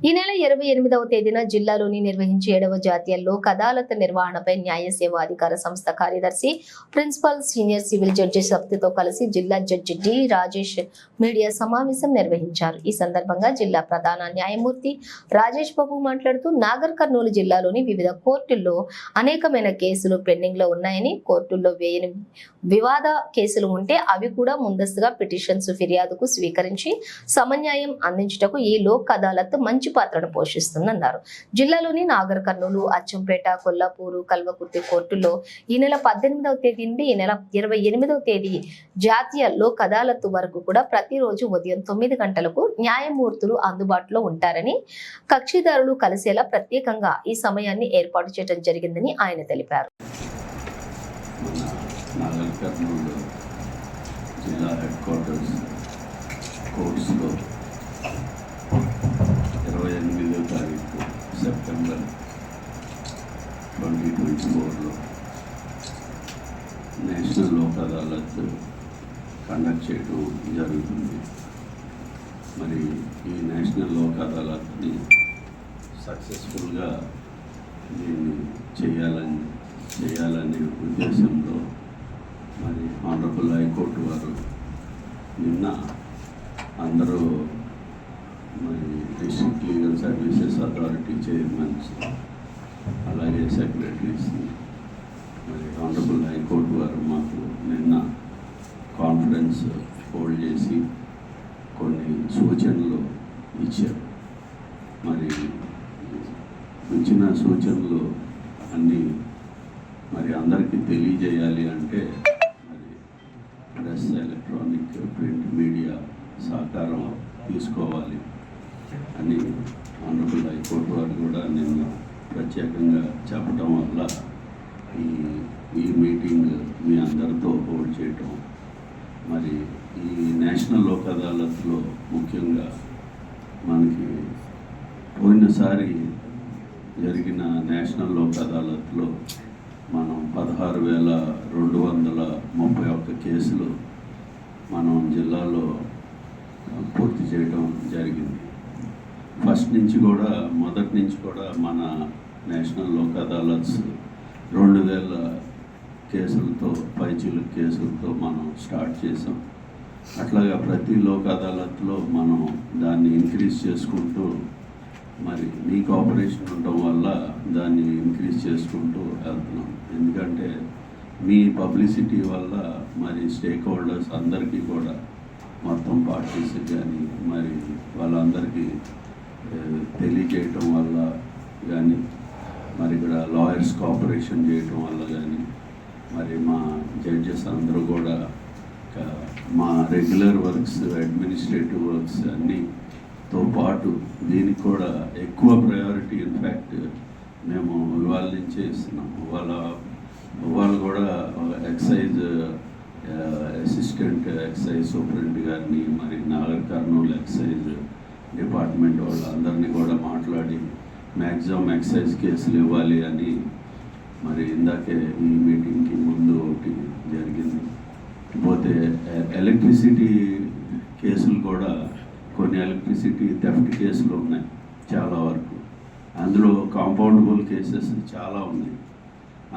ఈ నెల ఇరవై ఎనిమిదవ తేదీన జిల్లాలోని నిర్వహించే ఏడవ జాతీయ లోక్ అదాలత్ నిర్వహణపై న్యాయ సేవా అధికార సంస్థ కార్యదర్శి ప్రిన్సిపల్ సీనియర్ సివిల్ జడ్జి సప్తితో కలిసి జిల్లా జడ్జి డి రాజేష్ మీడియా సమావేశం నిర్వహించారు. ఈ సందర్భంగా జిల్లా ప్రధాన న్యాయమూర్తి రాజేష్ బాబు మాట్లాడుతూ నాగర్ కర్నూలు జిల్లాలోని వివిధ కోర్టుల్లో అనేకమైన కేసులు పెండింగ్లో ఉన్నాయని కోర్టుల్లో వేయని వివాద కేసులు ఉంటే అవి కూడా ముందస్తుగా పిటిషన్స్ ఫిర్యాదుకు స్వీకరించి సమన్యాయం అందించుటకు ఈ లోక్ అదాలత్ మంచి పాత్రను పోషిస్తుందన్నారు. జిల్లాలోని నాగర్ కర్నూలు అచ్చంపేట కొల్లాపూరు కల్వకుర్తి కోర్టుల్లో ఈ నెల పద్దెనిమిదవ తేదీ నుండి ఈ నెల ఇరవై ఎనిమిదవ తేదీ జాతీయ లోక్ అదాలత్ వరకు కూడా ప్రతిరోజు ఉదయం తొమ్మిది గంటలకు న్యాయమూర్తులు అందుబాటులో ఉంటారని కక్షిదారులు కలిసేలా ప్రత్యేకంగా ఈ సమయాన్ని ఏర్పాటు చేయడం జరిగిందని ఆయన తెలిపారు. జిల్లా హెడ్ క్వార్టర్స్ కోర్ట్స్లో ఇరవై తారీఖు సెప్టెంబర్ ట్వంటీ ట్వంటీ ఫోర్లో నేషనల్ లోక్ అదాలత్ కండక్ట్ చేయడం జరుగుతుంది. మరి ఈ నేషనల్ లోక్ అదాలత్ని సక్సెస్ఫుల్గా దీన్ని చేయాలని చేయాలనే ఉద్దేశంలో మరి ఆనరబుల్ హైకోర్టు వారు నిన్న అందరూ మరి district legal services authority chairmans అలాగే సెక్రటరీస్ మరి ఆనరబుల్ హైకోర్టు వారు మాకు నిన్న కాన్ఫరెన్స్ హోల్డ్ చేసి కొన్ని సూచనలు ఇచ్చారు. మరి ఇచ్చిన సూచనలు అన్నీ మరి అందరికీ తెలియజేయాలి అంటే మరి ప్రెస్ ఎలక్ట్రానిక్ ప్రింట్ మీడియా సహకారం తీసుకోవాలి. అని ఆనరబుల్ హైకోర్టు వారు కూడా నిన్న ప్రత్యేకంగా చెప్పడం వల్ల ఈ ఈ మీటింగ్ మీ అందరితో హోల్డ్ చేయటం. మరి ఈ నేషనల్ లోక్ అదాలత్లో ముఖ్యంగా మనకి పోయినసారి జరిగిన నేషనల్ లోక్ అదాలత్లో మనం పదహారు వేల రెండు వందల ముప్పై ఒక్క కేసులు మనం జిల్లాలో పూర్తి చేయడం జరిగింది. ఫస్ట్ నుంచి కూడా మొదటి నుంచి కూడా మన నేషనల్ లోక్ అదాలత్స్ రెండు వేల కేసులతో పైచీలు కేసులతో మనం స్టార్ట్ చేసాం. అట్లాగా ప్రతి లోక్ అదాలత్లో మనం దాన్ని ఇంక్రీజ్ చేసుకుంటూ మరి మీ కోఆపరేషన్ ఉండటం వల్ల దాన్ని ఇంక్రీజ్ చేసుకుంటూ వెళ్తున్నాం. ఎందుకంటే మీ పబ్లిసిటీ వల్ల మరి స్టేక్ హోల్డర్స్ అందరికీ కూడా మొత్తం పార్టీస్ కానీ మరి వాళ్ళందరికీ తెలియజేయటం వల్ల కానీ మరి ఇక్కడ లాయర్స్ కోఆపరేషన్ చేయటం వల్ల కానీ మరి మా జడ్జెస్ అందరూ కూడా మా రెగ్యులర్ వర్క్స్ అడ్మినిస్ట్రేటివ్ వర్క్స్ అన్నీతో పాటు దీనికి కూడా ఎక్కువ ప్రయారిటీ ఇన్ఫ్యాక్ట్ మేము ఇవాళ నుంచే ఇస్తున్నాము ఇవాళ ఇవాళ కూడా ఎక్సైజ్ అసిస్టెంట్ ఎక్సైజ్ సూపరింట్ గారిని మరి నాగర్ కర్నూలు ఎక్సైజ్ డిపార్ట్మెంట్ వాళ్ళందరినీ కూడా మాట్లాడి మ్యాక్సిమం ఎక్సైజ్ కేసులు ఇవ్వాలి అని మరి ఇందాకే ఈ మీటింగ్కి ముందు ఒకటి జరిగింది. పోతే ఎలక్ట్రిసిటీ కేసులు కూడా కొన్ని ఎలక్ట్రిసిటీ థెఫ్ట్ కేసులు ఉన్నాయి చాలా వరకు. అందులో కాంపౌండబుల్ కేసెస్ చాలా ఉన్నాయి.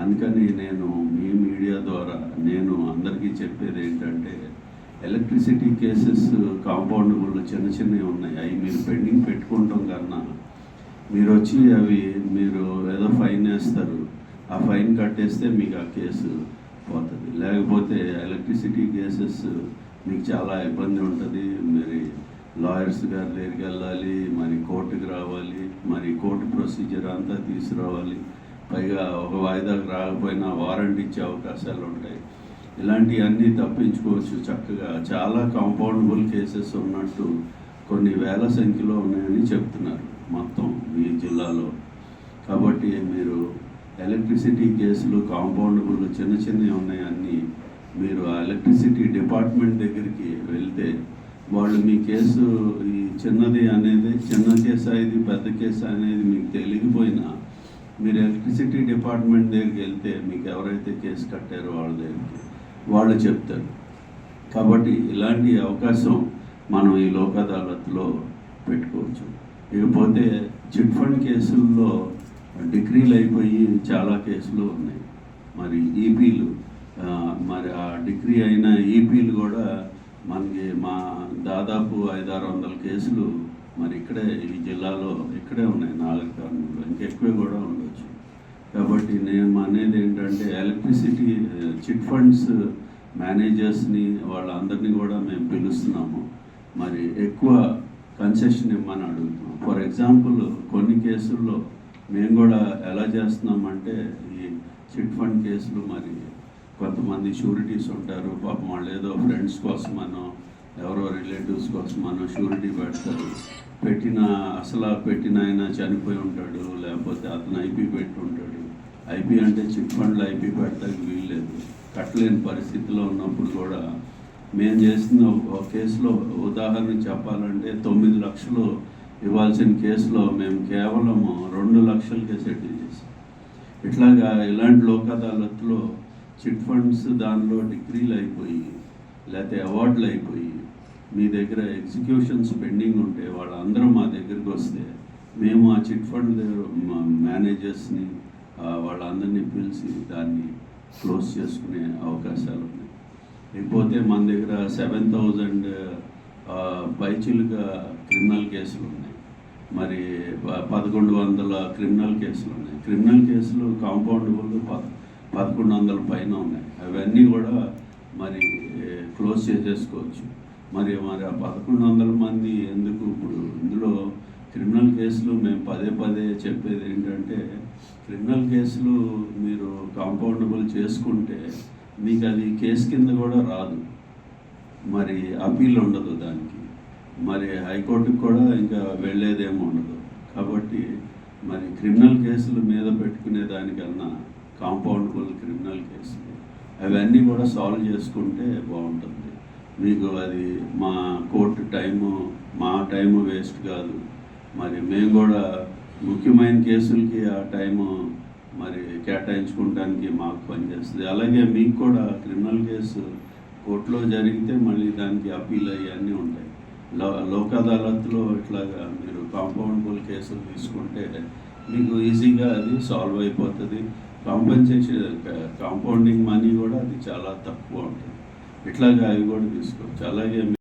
అందుకని నేను మీ మీడియా ద్వారా నేను అందరికీ చెప్పేది ఏంటంటే ఎలక్ట్రిసిటీ కేసెస్ కాంపౌండబుల్ చిన్న చిన్నవి ఉన్నాయి. అవి మీరు పెండింగ్ పెట్టుకుంటాం కన్నా మీరు వచ్చి అవి మీరు ఏదో ఫైన్ వేస్తారు. ఆ ఫైన్ కట్టేస్తే మీకు ఆ కేసు పోతుంది. లేకపోతే ఎలక్ట్రిసిటీ కేసెస్ మీకు చాలా ఇబ్బంది ఉంటుంది. మరి లాయర్స్ గారి దగ్గరికి వెళ్ళాలి మరి కోర్టుకి రావాలి మరి కోర్టు ప్రొసీజర్ అంతా తీసుకురావాలి. పైగా ఒక వాయిదాకు రాకపోయినా వారంట్ ఇచ్చే అవకాశాలు ఉంటాయి. ఇలాంటివన్నీ తప్పించుకోవచ్చు చక్కగా. చాలా కాంపౌండబుల్ కేసెస్ ఉన్నట్టు కొన్ని వేల సంఖ్యలో ఉన్నాయని చెప్తున్నారు మొత్తం ఈ జిల్లాలో. కాబట్టి మీరు ఎలక్ట్రిసిటీ కేసులు కాంపౌండబుల్ చిన్న చిన్నవి ఉన్నాయన్నీ మీరు ఆ ఎలక్ట్రిసిటీ డిపార్ట్మెంట్ దగ్గరికి వెళ్తే వాళ్ళు మీ కేసు ఈ చిన్నది అనేది చిన్న కేసు ఇది పెద్ద కేసు అనేది మీకు తెలియకపోయినా మీరు ఎలక్ట్రిసిటీ డిపార్ట్మెంట్ దగ్గరికి వెళ్తే మీకు ఎవరైతే కేసు కట్టారో వాళ్ళ దగ్గరికి వాళ్ళు చెప్తారు. కాబట్టి ఇలాంటి అవకాశం మనం ఈ లోక్ అదాలత్లో పెట్టుకోవచ్చు. ఇకపోతే చిట్ ఫండ్ కేసుల్లో డిగ్రీలు అయిపోయి చాలా కేసులు ఉన్నాయి. మరి ఈపీలు మరి ఆ డిగ్రీ అయిన ఈపీలు కూడా మనకి మా దాదాపు ఐదారు వందల కేసులు మరి ఇక్కడే ఈ జిల్లాలో ఇక్కడే ఉన్నాయి. నాలుగు కర్నూలు ఇంకెక్కువే కూడా ఉన్నాయి కాబట్టి నేను అనేది ఏంటంటే ఎలక్ట్రిసిటీ చిట్ ఫండ్స్ మేనేజర్స్ని వాళ్ళందరినీ కూడా మేము పిలుస్తున్నాము. మరి ఎక్కువ కన్సెషన్ ఇమ్మని అడుగుతున్నాం. ఫర్ ఎగ్జాంపుల్ కొన్ని కేసుల్లో మేము కూడా ఎలా చేస్తున్నామంటే ఈ చిట్ ఫండ్ కేసులు మరి కొంతమంది షూరిటీస్ ఉంటారు పాపం వాళ్ళు ఏదో ఫ్రెండ్స్ కోసమనో ఎవరో రిలేటివ్స్ కోసమనో షూరిటీ పెడతారు. పెట్టిన అసలు పెట్టిన ఆయన చనిపోయి ఉంటాడు లేకపోతే అతను ఐపీ పెట్టి ఉంటాడు. ఐపీ అంటే చిట్ ఫండ్లో ఐపీ పెట్టడానికి వీల్లేదు. కట్టలేని పరిస్థితిలో ఉన్నప్పుడు కూడా మేము చేసిన ఒక కేసులో ఉదాహరణ చెప్పాలంటే తొమ్మిది లక్షలు ఇవ్వాల్సిన కేసులో మేము కేవలం రెండు లక్షలకే సెటిల్ చేసాం ఇట్లాగా ఇలాంటి లోక్ అదాలత్లో చిట్ ఫండ్స్ దానిలో డిగ్రీలు అయిపోయి లేకపోతే అవార్డులు అయిపోయి మీ దగ్గర ఎగ్జిక్యూషన్స్ పెండింగ్ ఉంటే వాళ్ళందరూ మా దగ్గరికి వస్తే మేము ఆ చిట్ ఫండ్ మేనేజర్స్ని వాళ్ళందరినీ పిలిచి దాన్ని క్లోజ్ చేసుకునే అవకాశాలు ఉన్నాయి. లేకపోతే మన దగ్గర సెవెన్ థౌజండ్ పైచిలుగా క్రిమినల్ కేసులు ఉన్నాయి. మరి ప- పదకొండు వందల క్రిమినల్ కేసులు ఉన్నాయి. క్రిమినల్ కేసులు కాంపౌండబుల్ ప పదకొండు వందల పైన ఉన్నాయి. అవన్నీ కూడా మరి క్లోజ్ చేసేసుకోవచ్చు. మరి మరి ఆ పదకొండు వందల మంది ఎందుకు ఇప్పుడు ఇందులో క్రిమినల్ కేసులు మేము పదే పదే చెప్పేది ఏంటంటే క్రిమినల్ కేసులు మీరు కాంపౌండబుల్ చేసుకుంటే మీకు అది కేసు కింద కూడా రాదు. మరి అప్పీల్ ఉండదు దానికి. మరి హైకోర్టుకు కూడా ఇంకా వెళ్ళేదేమో ఉండదు. కాబట్టి మరి క్రిమినల్ కేసులు మీద పెట్టుకునే దానికన్నా కాంపౌండబుల్ క్రిమినల్ కేసులు అవన్నీ కూడా సాల్వ్ చేసుకుంటే బాగుంటుంది. మీకు అది మా కోర్టు టైము మా టైము వేస్ట్ కాదు. మరి మేము కూడా ముఖ్యమైన కేసులకి ఆ టైము మరి కేటాయించుకోవడానికి మాకు పనిచేస్తుంది. అలాగే మీకు కూడా క్రిమినల్ కేసు కోర్టులో జరిగితే మళ్ళీ దానికి అప్పీల్ అవన్నీ ఉంటాయి. లో లోక్ అదాలత్లో ఇట్లాగా మీరు కాంపౌండబుల్ కేసులు తీసుకుంటే మీకు ఈజీగా అది సాల్వ్ అయిపోతుంది. కాంపెన్సేషన్ కాంపౌండింగ్ మనీ కూడా అది చాలా తక్కువ ఉంటుంది. ఇట్లాగా అవి కూడా తీసుకోవచ్చు. అలాగే